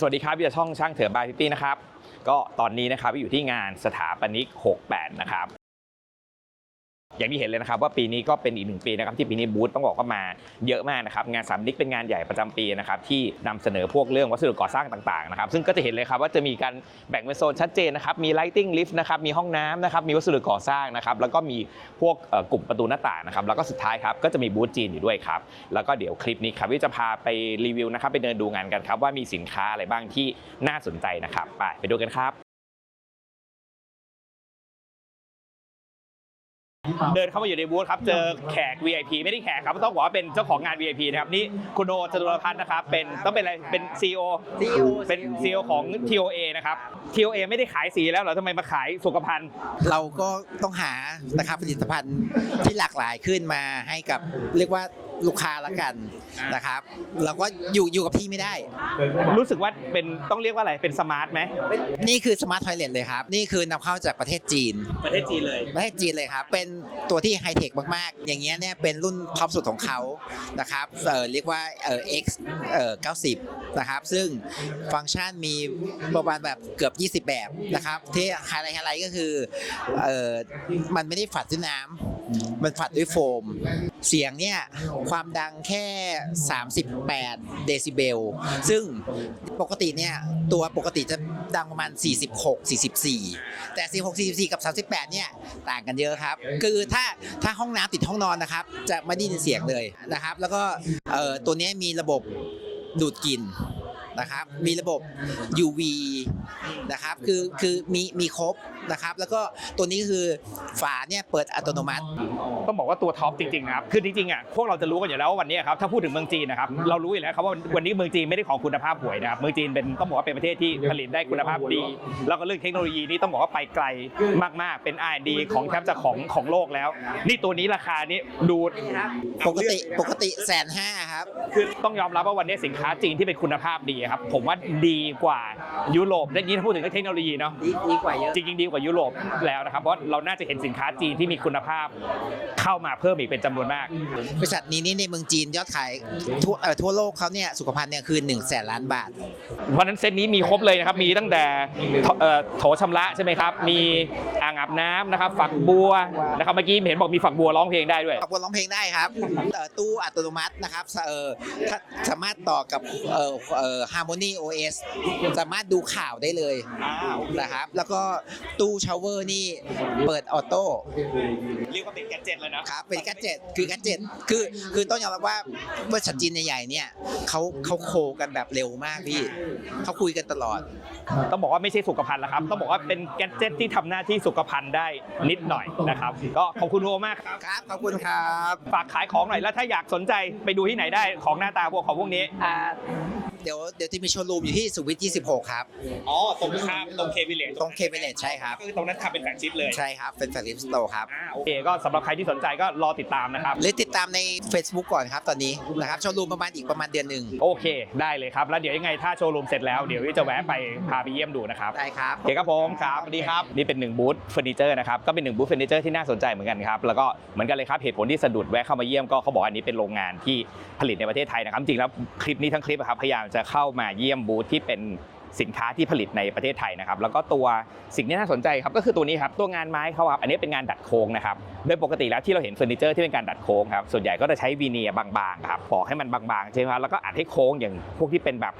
สวัสดีครับพี่จะช่องช่างเถอนบายพี่ปี้นะครับ ก็ตอนนี้นะครับอยู่ที่งานสถาปนิก 68 นะครับ อย่างที่เห็นเลยนะครับว่าปีนี้ก็เป็นอีกหนึ่งปีนะครับที่ปีนี้บูธต้องบอกว่ามาเยอะมากนะครับงานสามนิกเป็นงานใหญ่ประจำปีนะครับที่นำเสนอพวกเรื่องวัสดุก่อสร้างต่างๆนะครับซึ่งก็จะเห็นเลยครับว่าจะมีการแบ่งเป็นโซนชัดเจนนะครับมี lighting lift นะครับมีห้องน้ำนะครับมีวัสดุก่อสร้างนะครับแล้วก็มีพวกกลุ่มประตูหน้าต่างนะครับแล้วก็สุดท้ายครับก็จะมีบูธจีนอยู่ด้วยครับแล้วก็เดี๋ยวคลิปนี้ครับวิจะพาไปรีวิวนะครับไปเดินดูงานกันครับว่ามีสินค้าอะไรบ้างที่น่าสนใจนะครับไปไปดูกันครับ เดินเข้ามาอยู่ในบูธครับเจอแขก VIP ไม่ได้แขกครับต้องบอกว่าเป็นเจ้าของงาน VIP นะครับนี่คุณโอจตุรพัฒน์นะครับเป็นต้องเป็นอะไรเป็น CEO CEO เป็น CEO ของ TOA นะครับ TOA ไม่ได้ขายสีแล้วเหรอทำไมมาขายสุขภัณฑ์เราก็ต้องหานะครับผลิตภัณฑ์ที่หลากหลายขึ้นมาให้กับเรียกว่า ลูกค้าละกันนะครับเราก็อยู่อยู่กับที่ไม่ได้ รู้สึกว่าเป็นต้องเรียกว่าอะไรเป็นสมาร์ทไหมนี่คือสมาร์ททอยเลทเลยครับ นี่คือนำเข้าจากประเทศจีน ประเทศจีนเลย ประเทศจีนเลยครับ เป็นตัวที่ไฮเทคมาก ๆ อย่างเงี้ยเนี่ยเป็นรุ่นท็อปสุดของเขานะครับเออเรียกว่าเออ X เออ90 นะครับ ซึ่งฟังก์ชันมีประมาณแบบเกือบ 20 แบบนะครับ ที่ไฮไลท์ไฮไลท์ก็คือเออมันไม่ได้ฝัดด้วยน้ำ มันฝัดด้วยโฟม เสียงเนี่ยความดังแค่ 38 เดซิเบล ซึ่งปกติเนี่ยตัวปกติจะดังประมาณ 46 44 แต่ 46 44 กับ 38 เนี่ยต่างกันเยอะครับ คือถ้าถ้าห้องน้ำติดห้องนอนนะครับ จะไม่ได้ยินเสียงเลยนะครับ แล้วก็ตัวนี้มีระบบดูดกลิ่นนะครับ มีระบบ UV นะครับ คือคือมีมีครบ นะครับแล้วก็ตัวนี้คือฝาเนี่ยเปิดอัตโนมัติ ต้องบอกว่าตัวท็อปจริงๆนะครับคือจริงๆอะพวกเราจะรู้กันอยู่แล้วว่าวันนี้ครับถ้าพูดถึงเมืองจีนนะครับเรารู้อยู่แล้วครับว่าวันนี้เมืองจีนไม่ได้ของคุณภาพห่วยนะครับเมืองจีนเป็นต้องบอกว่าเป็นประเทศที่ผลิตได้คุณภาพดีแล้วก็เรื่องเทคโนโลยีนี่ต้องบอกว่าไปไกลมากๆ เป็น R&D ของแทบจะของของโลกแล้ว นี่ตัวนี้ราคานี่ดูปกติปกติแสนห้าครับคือต้องยอมรับว่าวันนี้สินค้าจีนที่เป็นคุณภาพดีครับผมว่าดีกว่ายุโรปและนี่ถ้าพูดถึงเรื่องเทคโนโลยีเนาะดีดีกว่าเยอะจริงๆดีกว่ายุโรปแล้วนะครับ เพราะเราน่าจะเห็นสินค้าจีนที่มีคุณภาพเข้ามาเพิ่มอีกเป็นจำนวนมาก บริษัทนี้นี่ในเมืองจีนยอดขายทั่วเอ่อทั่วโลกเขาเนี่ยสุขภัณฑ์เนี่ยคือ1นึ่งแสนล้านบาทเพราะฉะนั้นเซตนี้มีครบเลยนะครับ มีตั้งแต่โถเอ่อโถชำระใช่ไหมครับ มีอ่างอาบน้ำนะครับ ฝักบัวนะครับ เมื่อกี้เห็นบอกมีฝักบัวร้องเพลงได้ด้วยขอบคุณร้องเพลงได้ครับเอ่อตู้อัตโนมัตินะครับเออถ้าสามารถต่อกับเอ่อเอ่อ Harmony OS สามารถดูข่าวได้เลยนะครับ แล้วก็ตู้ชาวเวอร์นี่เปิดออโต้เรียกว่าเป็นแกดเจ็ตเลยนะครับเป็นกัจเจ็ตคือกัจเจ็ตคือคือต้องยอมรับว่าบริษัทจีนใหญ่ๆเนี่ยเขาเขาโคกันแบบเร็วมากพี่เขาคุยกันตลอด ต้องบอกว่าไม่ใช่สุขภัณฑ์แล้วครับ ต้องบอกว่าเป็นแกดเจ็ตที่ทำหน้าที่สุขภัณฑ์ได้นิดหน่อยนะครับ ก็ขอบคุณโอมากครับครับขอบคุณครับ ฝากขายของหน่อยแล้วถ้าอยากสนใจไปดูที่ไหนได้ของหน้าตาพวกของพวกนี้อ่า เดี๋ยวเดี๋ยวจะมีโชว์รูมอยู่ที่สุวิท26 ครับ อ๋อ ตรงข้ามตรงเควิเลตรงเคเบเลตใช่ครับ ก็คือตรงนั้นทำเป็นแฟลกชิพเลยใช่ครับ เป็นแฟลชสโตร์ครับ อ่าโอเคก็สำหรับใครที่สนใจก็รอติดตามนะครับ หรือติดตามใน Facebook ก่อนครับตอนนี้นะครับโชว์รูมประมาณอีกประมาณเดือนหนึ่งโอเค ได้เลยครับ แล้วเดี๋ยวยังไงถ้าโชว์รูมเสร็จแล้วเดี๋ยวจะแวะไปพาไปเยี่ยมดูนะครับ ได้ครับ โอเคครับผมครับสวัสดีครับนี่เป็นหนึ่งบูธเฟอร์นิเจอร์นะครับก็เป็นหนึ่งบูธเฟอร์นิเจอร์ที่น่าสนใจเหมือนกันครับแล้วก็เหมือนกันเลยครับเหตุผลที่สะดุดแวะเข้ามาเยี่ยมก็เขาบอกอันนี้เป็นโรงงานที่ผลิตในประเทศไทยนะครับจริงแล้วคลิปนี้ทั้งคลิปอะครับพยายามจะเข้ามาเยี่ยมบูธที่เป็นสินค้าที่ผลิตในประเทศไทยนะครับ แล้วก็ตัวสิ่งที่น่าสนใจครับก็คือตัวนี้ครับตัวงานไม้เขาครับอันนี้เป็นงานดัดโค้งนะครับโดยปกติแล้วที่เราเห็นเฟอร์นิเจอร์ที่เป็นการดัดโค้งครับส่วนใหญ่ก็จะใช้วีเนียบางๆครับปอกให้มันบางๆใช่ไหมครับแล้วก็อัดให้โค้งอย่างพวกที่เป็นแบบ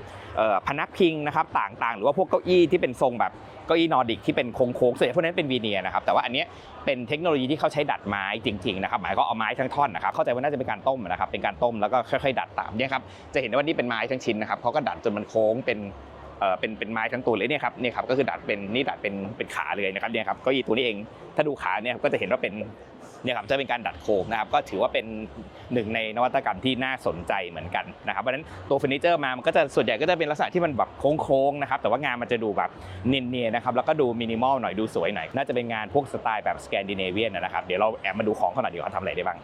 พนักพิงนะครับต่างๆ หรือว่าพวกเก้าอี้ที่เป็นทรงแบบเก้าอี้นอร์ดิกที่เป็นโค้งๆส่วนใหญ่พวกนั้นเป็นวีเนียร์นะครับแต่ว่าอันนี้เป็นเทคโนโลยีที่เขาใช้ดัดไม้จริงๆนะครับหมายก็เอาไม้ทั้งท่อนนะครับเข้าใจว่าน่าจะเป็นการต้มนะครับเป็นการต้มแล้วก็ค่อยๆดัดตามเนี่ยครับจะเห็นได้ว่านี่เป็นไม้ทั้งชิ้นนะครับเขาก็ดัดจนมันโค้งเป็นเป็นเป็นไม้ทั้งตัวเลยเนี่ยครับเนี่ยครับก็คือดัดเป็นนี่ดัดเป็นเป็นขาเลยนะครับเนี่ยครับเก็อีตัวนี้เองถ้าดูขาเนี่ยก็จะเห็นว่าเป็น เนี่ยครับจะเป็นการดัดโค้งนะครับก็ถือว่าเป็นหนึ่งในนวัตกรรมที่น่าสนใจเหมือนกันนะครับเพราะฉะนั้นตัวเฟอร์นิเจอร์มามันก็จะส่วนใหญ่ก็จะเป็นลักษณะที่มันแบบโค้งๆนะครับแต่ว่างานมันจะดูแบบเนียนๆนะครับแล้วก็ดูมินิมอลหน่อยดูสวยหน่อยน่าจะเป็นงานพวกสไตล์แบบสแกนดิเนเวียนนะครับเดี๋ยวเราแอบมาดูของเขาหน่อยดีกว่าทำอะไรได้บ้าง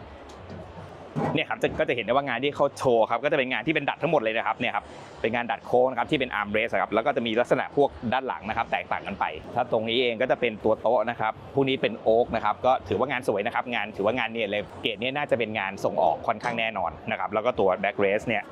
เนี่ยครับก็จะเห็นได้ว่างานที่เขาโชว์ครับก็จะเป็นงานที่เป็นดัดทั้งหมดเลยนะครับเนี่ยครับเป็นงานดัดโค้งนะครับที่เป็นอาร์มเรสครับแล้วก็จะมีลักษณะพวกด้านหลังนะครับแตกต่างกันไป ถ้าตรงนี้เองก็จะเป็นตัวโต๊ะนะครับผู้นี้เป็นโอ๊กนะครับก็ถือว่างานสวยนะครับงานถือว่างานเนี่ยเลยเกรดเนี้น่าจะเป็นงานส่งออกค่อนข้างแน่นอนนะครับแล้วก็ตัวแบ็กเรสเนี่ย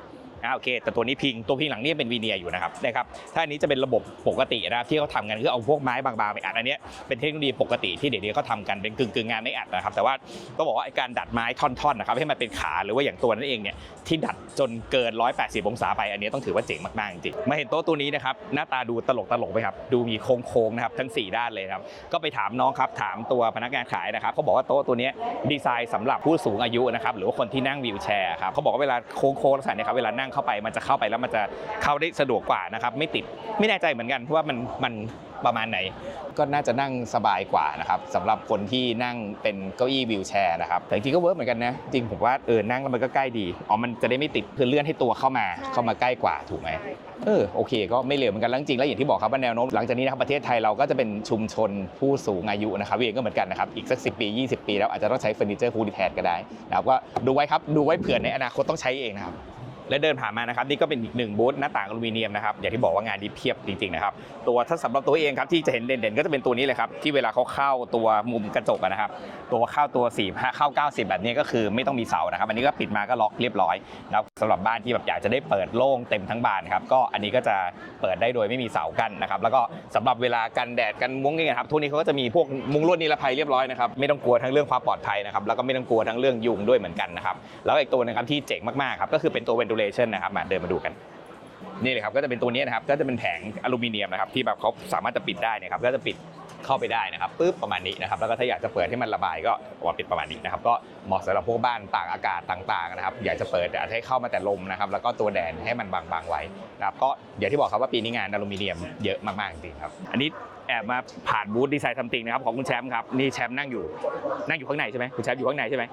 อ่าโอเค แต่ตัวนี้พิงตัวพิงหลังนี่เป็นวีเนียอยู่นะครับนะครับถ้าอันนี้จะเป็นระบบปกตินะครับที่เขาทำกันคือเอาพวกไม้บางๆไปอัดอันนี้เป็นเทคโนโลยีปกติที่เดี๋ยวนี้เขาทำกันเป็นกึ่งกึ่งๆงานไม่อัดนะครับแต่ว่าก็บอกว่าไอ้การดัดไม้ท่อนๆนะครับให้มันเป็นขาหรือว่าอย่างตัวนั้นเองเนี่ยที่ดัดจนเกิน 180 องศาไปอันนี้ต้องถือว่าเจ๋งมากๆจริงมาเห็นโต๊ะตัวนี้นะครับหน้าตาดูตลกตลกๆไหมครับดูมีโค้งๆนะครับทั้งสี่ด้านเลยครับก็ไปถามน้องครับถามตัวพนักงานขายนะครับเขาบอกว่าโต๊ะตัวนี้ดีไซน์สำหรับผู้สูงอายุนะครับหรือว่าคนที่นั่งวีลแชร์ครับเขาบอกว่าเวลาโค้งๆลักษณะนี้ครับเวลานั่งเข้าไป มันจะเข้าไปแล้วมันจะเข้าได้สะดวกกว่านะครับไม่ติดไม่แน่ใจเหมือนกันว่ามันมันประมาณไหน ก็น่าจะนั่งสบายกว่านะครับสำหรับคนที่นั่งเป็นเก้าอี้วีลแชร์นะครับแต่จริงๆก็เวิร์กเหมือนกันนะจริงผมว่าเออนั่งแล้วมันก็ใกล้ดีอ๋อมันจะได้ไม่ติดคือเลื่อนให้ตัวเข้ามาเข้ามาใกล้กว่าถูกไหมเออโอเค ก็ไม่เลวเหมือนกันแล้วจริงๆแล้วอย่างที่บอกครับว่าแนวโน้มหลังจากนี้นะครับประเทศไทยเราก็จะเป็นชุมชนผู้สูงอายุนะครับวีเองก็เหมือนกันนะครับอีกสักสิปี 20 ปี แล้วอาจจะต้องใช้เฟอร์นิเจอร์ฟูลแทนก็ได้นะครับก็ดูไว้ครับดูไว้เผื่อในอนาคตต้องใช้เองนะครับ และเดินผ่านมานะครับนี่ก็เป็นอีกหนึ่งบูธหน้าต่างอลูมิเนียมนะครับอย่างที่บอกว่างานดีเพียบจริงๆนะครับตัวถ้าสำหรับตัวเองครับที่จะเห็นเด่นๆ ก็จะเป็นตัวนี้เลยครับที่เวลาเขาเข้าตัวมุมกระจกนะครับตัวเข้าตัว4 5เข้า 90 แบบนี้ก็คือไม่ต้องมีเสานะครับอันนี้ก็ปิดมาก็ล็อกเรียบร้อยนะครับสำหรับบ้านที่แบบอยากจะได้เปิดโล่งเต็มทั้งบานครับก็อันนี้ก็จะเปิดได้โดยไม่มีเสากั้นนะครับแล้วก็สำหรับเวลากันแดดกันมุ้งนี่ครับทุกนี้เขาก็จะมีพวกมุ้งลวดนิรภัยเรียบร้อยนะครับไม่ต้องกลัวทั้งเรื่องความปลอดภัยนะครับแล้วก็ไม่ต้องกลัวทั้งเรื่องยุงด้วยเหมือนกันนะครับแล้วอีกตัวนึงครับที่เจ๋งมากๆครับก็คือเป็นตัว ventilation นะครับมาเดินมาดูกันนี่เลยครับก็จะเป็นตัวนี้นะครับก็จะเป็นแผงอลูมิเนียมนะครับที่แบบเขาสามารถจะปิดได้นะครับก็จะปิดเข้าไปได้นะครับปุ๊บประมาณนี้นะครับแล้วก็ถ้าอยากจะเปิดให้มันระบายก็ว่าปิดประมาณนี้นะครับก็เหมาะสำหรับพวกบ้านต่ากอากาศต่างๆนะครับอยากจะเปิดแต่อาจจะให้เข้ามาแต่ลมนะครับแล้วก็ตัวแดนให้มันบางๆไว้นะครับก็อย่างที่บอกครับว่าปีนี้งานอลูมิเนียมเยอะมากๆจริงครับอันนี้แอบมาผ่านบูธดีไซน์ซัมติงนะครับของคุณแชมป์ครับนี่แชมป์นั่งอยู่นั่งอยู่ข้างในใช่ไหมคุณแชมป์อยู่ข้างในใช่ไหม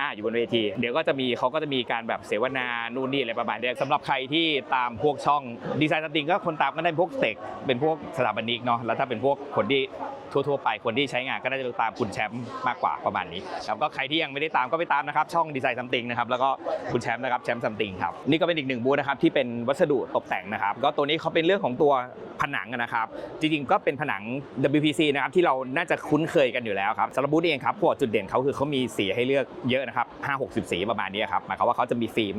อ่าอยู่บนเวที เดี๋ยวก็จะมีเขาก็จะมีการแบบเสวนานู่นนี่อะไรประมาณนี้สำหรับใครที่ตามพวกช่องดีไซน์สติงก็คนตามก็ได้พวกเตกเป็นพวกสถาปนิกเนาะแล้วถ้าเป็นพวกคนที่ ทั่วๆไปคนที่ใช้งานก็น่าจะตามคุณแชมป์มากกว่าประมาณนี้ครับก็ใครที่ยังไม่ได้ตามก็ไปตามนะครับช่องดีไซน์ซัมติงนะครับแล้วก็คุณแชมป์นะครับแชมป์ซัมติงครับนี่ก็เป็นอีกหนึ่งบูธนะครับที่เป็นวัสดุตกแต่งนะครับ ก็ตัวนี้เขาเป็นเรื่องของตัวผนังนะครับ จริงๆก็เป็นผนัง WPC นะครับที่เราน่าจะคุ้นเคยกันอยู่แล้วครับสำหรับบูธเองครับพวกจุดเด่นเขาคือเขามีสีให้เลือกเยอะนะครับ5 60สีประมาณนี้ครับหมายความว่าเขาจะมีฟิล์ม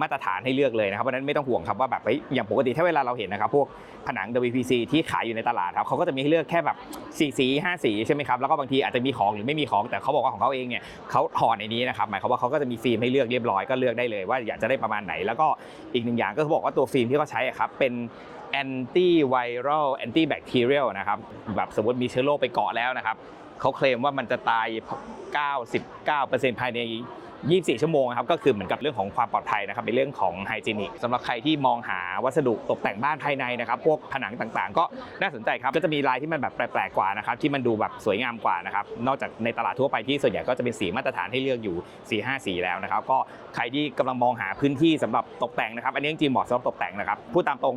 มาตรฐานให้เลือกเลยนะครับเพราะฉะนั้นไม่ต้องห่วงครับว่าแบบอย่างปกติถ้าเวลาเราเห็นนะครับพวกผนัง WPC ที่ขายอยู่ในตลาดครับเขาก็จะมีให้เลือกแค่แบบ4สี5สีใช่ไหมครับแล้วก็บางทีอาจจะมีของหรือไม่มีของแต่เขาบอกว่าของเขาเองเนี่ยเขาถอดในนี้นะครับหมายความว่าเขาก็จะมีฟิล์มให้เลือกเรียบร้อยก็เลือกได้เลย ว่าอยากจะได้ประมาณไหน แล้วก็อีกหนึ่งอย่างก็เขาบอกว่าตัวฟิล์มที่เขาใช้ครับเป็นแอนตี้ไวรัลแอนตี้แบคทีเรียลนะครับแบบสมมติมีเชื้อโรคไปเกาะแล้วนะครับเขาเคลมว่ามันจะตาย 99%ภายใน 24 ชั่วโมงครับก็คือเหมือนกับเรื่องของความปลอดภัยนะครับเป็นเรื่องของไฮจีนิกสำหรับใครที่มองหาวัสดุตกแต่งบ้านภายในนะครับพวกผนังต่างๆ ก็น่าสนใจครับก็จะมีลายที่มันแบบแปลกๆกว่านะครับที่มันดูแบบสวยงามกว่านะครับนอกจากในตลาดทั่วไปที่ส่วนใหญ่ก็จะเป็นสีมาตรฐานให้เลือกอยู่ 4 5 สีแล้วนะครับก็ใครที่กำลังมองหาพื้นที่สำหรับตกแต่งนะครับ อันนี้จริงๆเหมาะสำหรับตกแต่งนะครับพูดตามตรง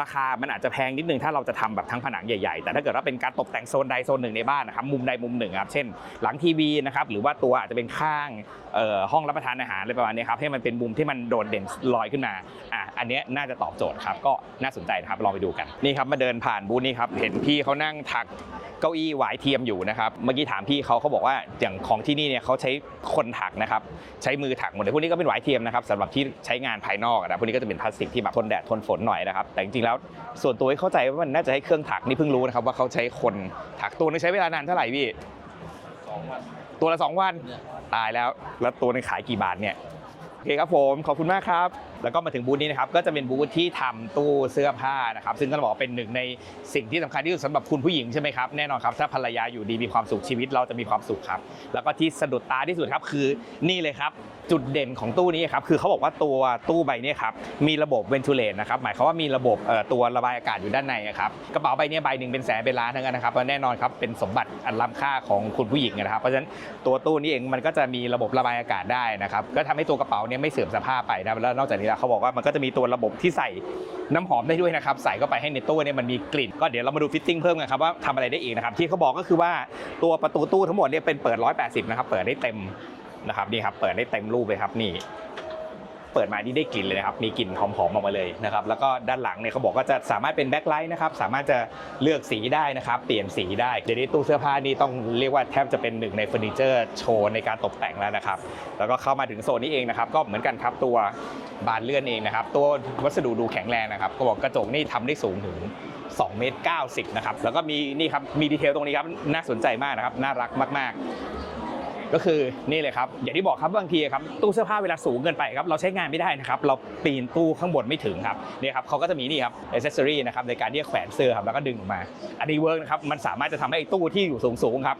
ราคามันอาจจะแพงนิดนึงถ้าเราจะทำแบบทั้งผนังใหญ่ๆ แต่ถ้าเกิดว่าเป็นการตกแต่งโซนใดโซนหนึ่งในบ้านนะครับมุมใดมุมหนึ่งครับเช่น หลังทีวีนะครับหรือว่าตัวอาจจะเป็นข้างเอ่อห้องรับประทานอาหารอะไรประมาณนี้ครับให้มันเป็นมุมที่มันโดดเด่นลอยขึ้นมาอะอันนี้น่าจะตอบโจทย์ครับก็น่าสนใจนะครับลองไปดูกันนี่ครับมาเดินผ่านบูธนี้ครับเห็นพี่เขานั่งถักเก้าอี้หวายเทียมอยู่นะครับเมื่อกี้ถามพี่เขาเขาบอกว่าอย่างของที่นี่เนี่ยเขาใช้คนถักนะครับใช้มือถักหมดเลยพวกนี้ก็เป็นหวายเทียมนะครับสำหรับที่ใช้งานภายนอกนะพวกนี้ก็จะเป็นพลาสติกที่แบบทนแดดทนฝนหน่อยนะครับแต่จริงๆแล้วส่วนตัวเข้าใจว่ามันน่าจะให้เครื่องถักนี่เพิ่งรู้นะครับว่าเขาใช้คนถักตัวนึงใช้เวลานานเท่าไหร่พี่ ตัวละ 2 วัน ตายแล้ว แล้วตัวนึงขายกี่บาทเนี่ย โอเคครับผม ขอบคุณมากครับ แล้วก็มาถึงบูธนี้นะครับก็จะเป็นบูธที่ทำตู้เสื้อผ้านะครับซึ่งก็บอกเป็นหนึ่งในสิ่งที่สำคัญที่สุดสำหรับคุณผู้หญิงใช่ไหมครับแน่นอนครับถ้าภรรยาอยู่ดีมีความสุขชีวิตเราจะมีความสุขครับ แล้วก็ที่สะดุดตาที่สุดครับคือนี่เลยครับจุดเด่นของตู้นี้ครับคือเขาบอกว่าตัวตู้ใบนี้ครับมีระบบเวนทูเลตนะครับหมายความว่ามีระบบตัวระบายอากาศอยู่ด้านในครับกระเป๋าใบนี้ใบหนึ่งเป็นแสนเป็นล้านทั้งนั้นนะครับและแน่นอนครับเป็นสมบัติอันล้ำค่าของคุณผู้หญิงนะครับเพราะฉะนั้นตัวตู้นี้เองมันก็จะมีระบบระบายอากาศได้นะครับก็ทำให้ตัวกระเป๋าเนี่ยไม่เสื่อมสภาพไปนะแล้วนอกจากนี้แล้วเขาบอกว่ามันก็จะมีตัวระบบที่ใส่น้ำหอมได้ด้วยนะครับ ใส่เข้าไปให้ในตู้เนี่ยมันมีกลิ่น ก็เดี๋ยวเรามาดูฟิตติ้งเพิ่มกันครับว่าทำอะไรได้อีกนะครับที่เขาบอกก็คือว่าตัวประตูตู้ทั้งหมดเนี่ยเป็นเปิด 180 นะครับเปิดได้เต็มนะครับนี่ครับเปิดได้เต็มรูปเลยครับนี่ เปิดมานี่ได้กลิ่นเลยนะครับ มีกลิ่นหอมๆออกมาเลยนะครับ แล้วก็ด้านหลังเนี่ยเขาบอกว่าจะสามารถเป็นแบ็คไลท์นะครับ สามารถจะเลือกสีได้นะครับ เปลี่ยนสีได้ เดี๋ยวนี้ตู้เสื้อผ้านี่ต้องเรียกว่าแทบจะเป็นหนึ่งในเฟอร์นิเจอร์โชว์ในการตกแต่งแล้วนะครับ แล้วก็เข้ามาถึงโซนนี้เองนะครับ ก็เหมือนกันครับตัวบานเลื่อนเองนะครับ ตัววัสดุดูแข็งแรงนะครับ ก็บอกกระจกนี่ทำได้สูงถึง2เมตร90นะครับ แล้วก็มีนี่ครับ มีดีเทลตรงนี้ครับ น่าสนใจมากนะครับ น่ารักมาก ๆ ก็คือนี่เลยครับอย่างที่บอกครับบางทีครับตู้เสื้อผ้าเวลาสูงเกินไปครับเราใช้งานไม่ได้นะครับเราปีนตู้ข้างบนไม่ถึงครับเนี่ยครับเขาก็จะมีนี่ครับอ c เซสซอรี่นะครับในการที่จะแขวนเสื้อครับแล้วก็ดึงออกมา อันนี้เวิร์กนะครับมันสามารถจะทำให้ตู้ที่อยู่สูงๆครับ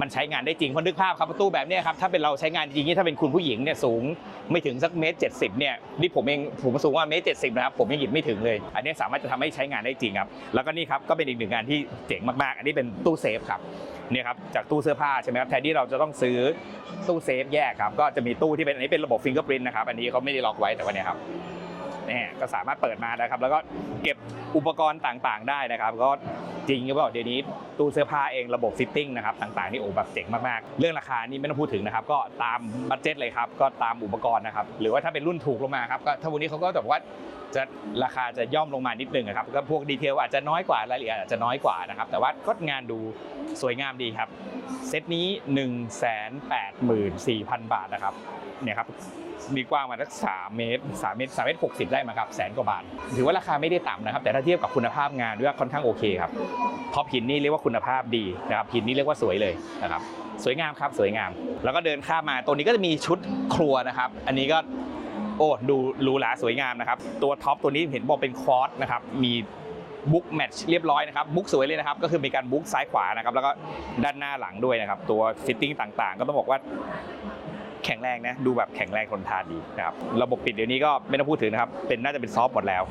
มันใช้งานได้จริงเพราะนึกภาพครับตู้แบบนี้ครับถ้าเป็นเราใช้งานจริงๆนี่ถ้าเป็นคุณผู้หญิงเนี่ยสูงไม่ถึงสักเมตรเจ็ดสิบเนี่ยนี่ผมเองผมสูงว่าเมตรเจ็ดสิบนะครับผมยังหยิบไม่ถึงเลย อันนี้สามารถจะทำให้ใช้งานได้จริงครับแล้วก็นี่ครับก็เป็นอีกหนึ่งงานที่เจ๋งมากๆ อันนี้เป็นตู้เซฟครับเนี่ยครับจากตู้เสื้อผ้าใช่ไหมครับแทนที่เราจะต้องซื้อตู้เซฟแยกครับก็จะมีตู้ที่เป็นอันนี้เป็นระบบฟิงเกอร์ปรินนะครับอันนี้เขาไม่ได้ล็อกไว้แต่ว่านี้ครับ เนี่ยก็สามารถเปิดมานะครับ แล้วก็เก็บอุปกรณ์ต่างๆ ได้นะครับ ก็จริงหรือเปล่าเดี๋ยวนี้ตู้เสื้อผ้าเองระบบฟิตติ้งนะครับต่างๆนี่โอ้แบบเจ๋งมากๆ เรื่องราคานี่ไม่ต้องพูดถึงนะครับ ก็ตามบัตเจ็ตเลยครับ ก็ตามอุปกรณ์นะครับ หรือว่าถ้าเป็นรุ่นถูกลงมาครับก็ถ้าวันนี้เขาก็แบบว่าจะราคาจะย่อมลงมานิดนึงนะครับก็พวกดีเทลอาจจะน้อยกว่ารายละเอียดอาจจะน้อยกว่านะครับ แต่ว่าก็งานดูสวยงามดีครับ เซตนี้ 1 8 4 0 0 0 บาทนะครับเนี่ยครับ มีกว้างมาสัก3เมตร3เมตร3เมตร60ได้มาครับแสนกว่าบาทถือว่าราคาไม่ได้ต่ำนะครับ แต่ถ้าเทียบกับคุณภาพงานด้วยค่อนข้างโอเคครับท็อปหินนี่เรียกว่าคุณภาพดีนะครับหินนี่เรียกว่าสวยเลยนะครับสวยงามครับสวยงาม แล้วก็เดินข้ามมาตัวนี้ก็จะมีชุดครัวนะครับ อันนี้ก็โอ้ดูหรูหราสวยงามนะครับ ตัวท็อปตัวนี้เห็นบอกเป็นคอร์สนะครับมีบุ๊กแมทช์เรียบร้อยนะครับบุ๊กสวยเลยนะครับ ก็คือมีการบุ๊กซ้ายขวานะครับ แล้วก็ด้านหน้าหลังด้วยนะครับ ตัวฟิตติ้งต่างๆ ก็ต้องบอกว่า แข็งแรงนะดูแบบแข็งแรงทนทานดีนะครับระบบปิดเดี๋ยวนี้ก็ไม่ต้องพูดถึงนะครับเป็นน่าจะเป็นซอฟต์หมดแล้ว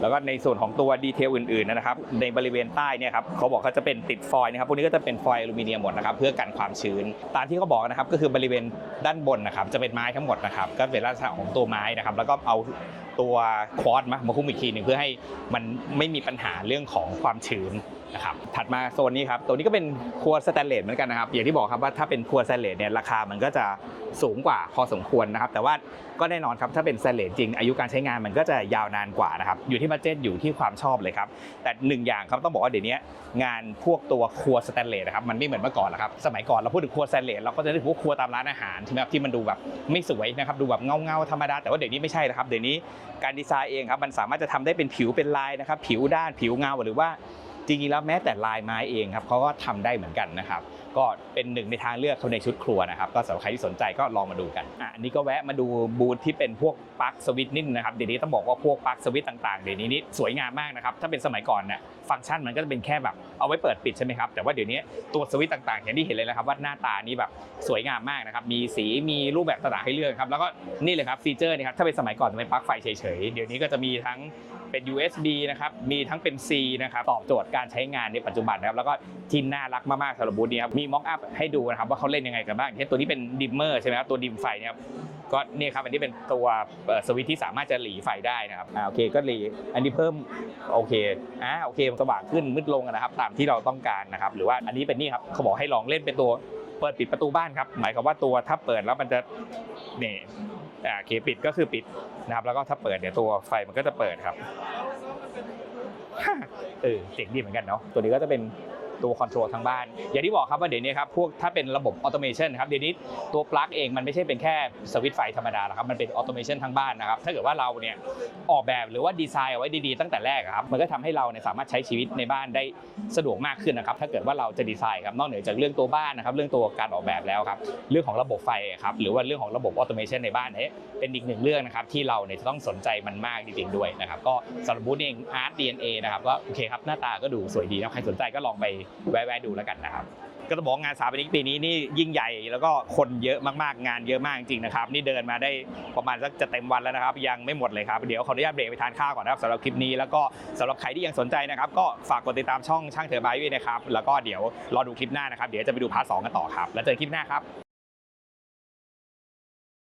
แล้วก็ในส่วนของตัวดีเทลอื่นๆนะครับในบริเวณใต้เนี่ยครับเขาบอกเขาจะเป็นติดฟอยล์นะครับพวกนี้ก็จะเป็นฟอยล์อลูมิเนียมหมดนะครับเพื่อกันความชื้น ตามที่เขาบอกนะครับก็คือบริเวณด้านบนนะครับจะเป็นไม้ทั้งหมดนะครับก็เป็นลักษณะของตัวไม้นะครับแล้วก็เอาตัวควอตมามาคุ้มอีกทีหนึ่งเพื่อให้มันไม่มีปัญหาเรื่องของความชื้น นะครับถัดมาโซนนี้ครับตัวนี้ก็เป็นครัวสแตนเลสเหมือนกันนะครับอย่างที่บอกครับว่าถ้าเป็นครัวสแตนเลสเนี่ยราคามันก็จะสูงกว่าพอสมควรนะครับ แต่ว่าก็แน่นอนครับถ้าเป็นสแตนเลสจริง อายุการใช้งานมันก็จะยาวนานกว่านะครับอยู่ที่บัจเจตอยู่ที่ความชอบเลยครับแต่หนึ่งอย่างครับต้องบอกว่าเดี๋ยวนี้งานพวกตัวครัวสแตนเลสนะครับมันไม่เหมือนเมื่อก่อนแล้วครับสมัยก่อนเราพูดถึงครัวสแตนเลสเราก็จะนึกถึงพวกครัวตามร้านอาหารใช่ไหมครับที่มันดูแบบไม่สวยนะครับดูแบบเงาเงาๆธรรมดาแต่ว่าเดี๋ยวนี้ไม่ใช่นะครับเดี๋ยวนี้การดีไซน์เองครับมันสามารถจะทำได้เป็นผิวเป็นลายนะครับผิวด้านผิวเงาหรือว่า จริงๆแล้วแม้แต่ลายไม้เองครับเขาก็ทำได้เหมือนกันนะครับ ก็เป็นหนึ่งในทางเลือกเขาในชุดครัวนะครับ ก็สำหรับใครที่สนใจก็ลองมาดูกันอะอันนี้ก็แวะมาดูบูธที่เป็นพวกปลั๊กสวิตช์นิดนึงนะครับเดี๋ยวนี้ต้องบอกว่าพวกปลั๊กสวิตช์ต่างๆเดี๋ยวนี้นี่สวยงามมากนะครับถ้าเป็นสมัยก่อนเนี่ยฟังก์ชันมันก็จะเป็นแค่แบบเอาไว้เปิดปิดใช่ไหมครับแต่ว่าเดี๋ยวนี้ตัวสวิตช์ต่างๆอย่างที่เห็นเลยนะครับว่าหน้าตานี่แบบสวยงามมากนะครับมีสีมีรูปแบบต่างๆให้เลือกครับแล้วก็นี่เลยครับฟีเจอร์นี่ครับถ้าเป็นสมัยก่อนจะเป็นปลั๊กไฟเฉยๆเดี๋ยวนี้ก็จะมีทั้งเป็น USB นะครับมีทั้งเป็น C นะครับตอบโจทย์การใช้งานในปัจจุบันนะครับแล้วก็ที่น่ารักมากๆสำหรับบูธนี้ครับมีม็อกอัพให้ดูนะครับว่าเขาเล่นยังไงกันบ้างเช่นตัวนี้เป็นดิมเมอร์ใช่ไหมครับตัวดิมไฟเนี่ยครับก็เนี่ยครับอันนี้เป็นตัวสวิตช์ที่สามารถจะหลีไฟได้นะครับอ่าโอเคก็หลีอันนี้เพิ่มโอเคอ่าโอเคมันสว่างขึ้นมืดลงนะครับตามที่เราต้องการนะครับหรือว่าอันนี้เป็นนี่ครับเขาบอกให้ลองเล่นเป็นตัวเปิดปิดประตูบ้านครับหมายความว่าตัวถ้าเปิดแล้วมันจะเนี่ยอ่าโอเคปิดก็คือปิดนะครับแล้วก็ถ้าเปิดเนี่ยตัวไฟมันก็จะเปิดครับเออเจ๋งดีเหมือนกันเนาะตัวนี้ก็จะเป็น ตัวคอนโทรลทางบ้าน อย่างที่บอกครับว่าเดี๋ยวนี้ครับพวกถ้าเป็นระบบออโตเมชันครับเดี๋ยวนี้ตัวปลั๊กเองมันไม่ใช่เป็นแค่สวิตช์ไฟธรรมดาแล้วครับมันเป็นออโตเมชันทั้งบ้านนะครับถ้าเกิดว่าเราเนี่ยออกแบบหรือว่าดีไซน์เอาไว้ดีๆ ตั้งแต่แรกครับมันก็ทำให้เราเนี่ยสามารถใช้ชีวิตในบ้านได้สะดวกมากขึ้นนะครับถ้าเกิดว่าเราจะดีไซน์ครับนอกเหนือจากเรื่องตัวบ้านนะครับเรื่องตัวการออกแบบแล้วครับเรื่องของระบบไฟครับหรือว่าเรื่องของระบบออโตเมชันในบ้านเนี่ยเป็นอีกหนึ่งเรื่องนะครับที่เราเนี่ยจะต้องสนใจมันมากจริงๆด้วยนะครับก็สำหรับบูธเองอาร์ตดีเอ็นเอนะครับก็โอเคครับหน้าตาก็ดูสวยดีนะใครสนใจก็ลองไปแวะๆดูแล้วกันนะครับก็ต้องบอกงานสถาปนิกปีนี้นี่ยิ่งใหญ่แล้วก็คนเยอะมากๆงานเยอะมากจริงนะครับ นี่เดินมาได้ประมาณสักจะเต็มวันแล้วนะครับ ยังไม่หมดเลยครับ เดี๋ยวขออนุญาตเบรกไปทานข้าวก่อนนะครับสำหรับคลิปนี้แล้วก็สำหรับใครที่ยังสนใจนะครับ ก็ฝากกดติดตามช่องช่างเถอบายด้วยนะครับแล้วก็เดี๋ยวรอดูคลิปหน้านะครับ เดี๋ยวจะไปดูพาร์ทสองกันต่อครับ แล้วเจอกันคลิปหน้าครับ